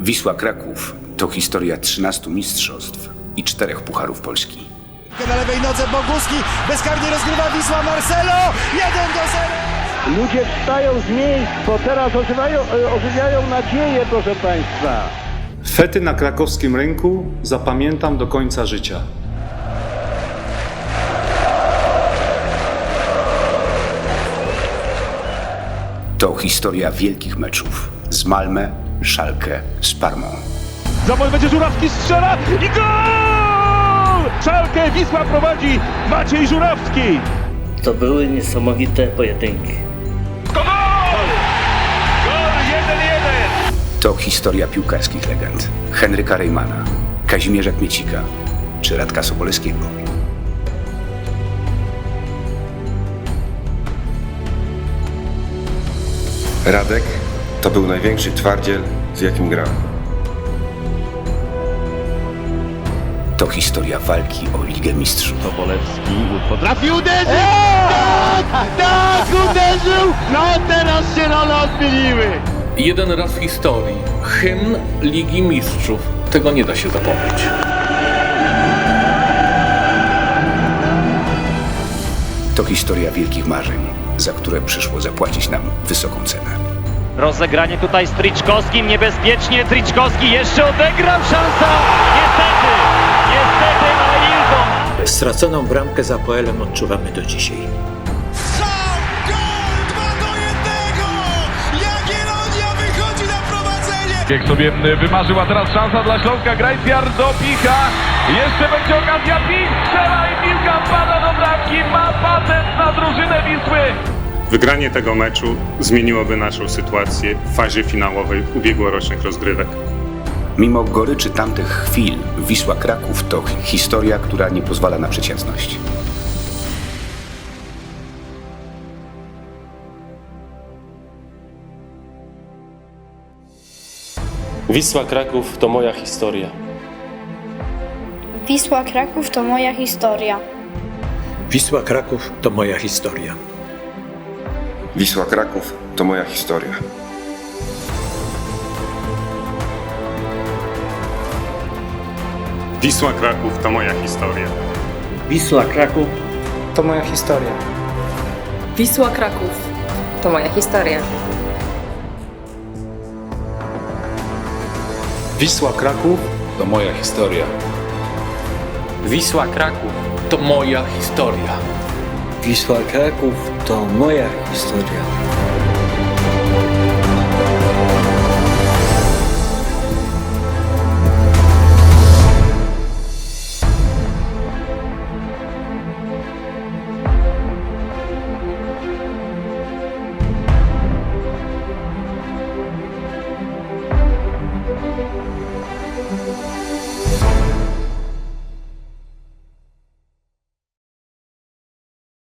Wisła Kraków to historia 13 mistrzostw i czterech pucharów Polski. Na lewej nodze Boguski, bezkarnie rozgrywa Wisła Marcelo, 1 do 0. Ludzie wstają z miejsc, bo teraz ożywają, e, ożywiają nadzieję, proszę Państwa. Fety na krakowskim rynku zapamiętam do końca życia. To historia wielkich meczów z Malmę, Szalkę, z Parmą. Zaboj będzie Żurawski strzela i gol! Szalkę Wisła prowadzi Maciej Żurawski. To były niesamowite pojedynki. To gol! Gol 1-1. To historia piłkarskich legend Henryka Reymana, Kazimierza Kmiecika czy Radka Sobolewskiego. Radek to był największy twardziel, z jakim grał. To historia walki o Ligę Mistrzów. Sobolewski potrafi uderzyć! Tak! Tak! Uderzył! No teraz się role odmieniły! Jeden raz w historii. Hymn Ligi Mistrzów. Tego nie da się zapomnieć. To historia wielkich marzeń, za które przyszło zapłacić nam wysoką cenę. Rozegranie tutaj z Triczkowskim, niebezpiecznie, Triczkowski jeszcze odegrał, szansa! Niestety, niestety na Ilgo. Straconą bramkę za Poelem odczuwamy do dzisiaj. Strzał, gol, 2 do 1. Jagiellonia wychodzi na prowadzenie. Jak sobie wymarzyła teraz szansa dla Śląska, Grajcjar dopicha. Jeszcze będzie okazja, Pik strzela i piłka pada do bramki. Ma patent na drużynę Wisły. Wygranie tego meczu zmieniłoby naszą sytuację w fazie finałowej ubiegłorocznych rozgrywek. Mimo goryczy tamtych chwil, Wisła Kraków to historia, która nie pozwala na przeciętność. Wisła Kraków to moja historia. Wisła Kraków to moja historia. Wisła Kraków to moja historia. Wisła Kraków to moja historia. Wisła Kraków to moja historia. Wisła Kraków To moja historia. Wisła Kraków to moja historia. Wisła Kraków To moja historia. Wisła Kraków To moja historia. Wisła Kraków to moja historia.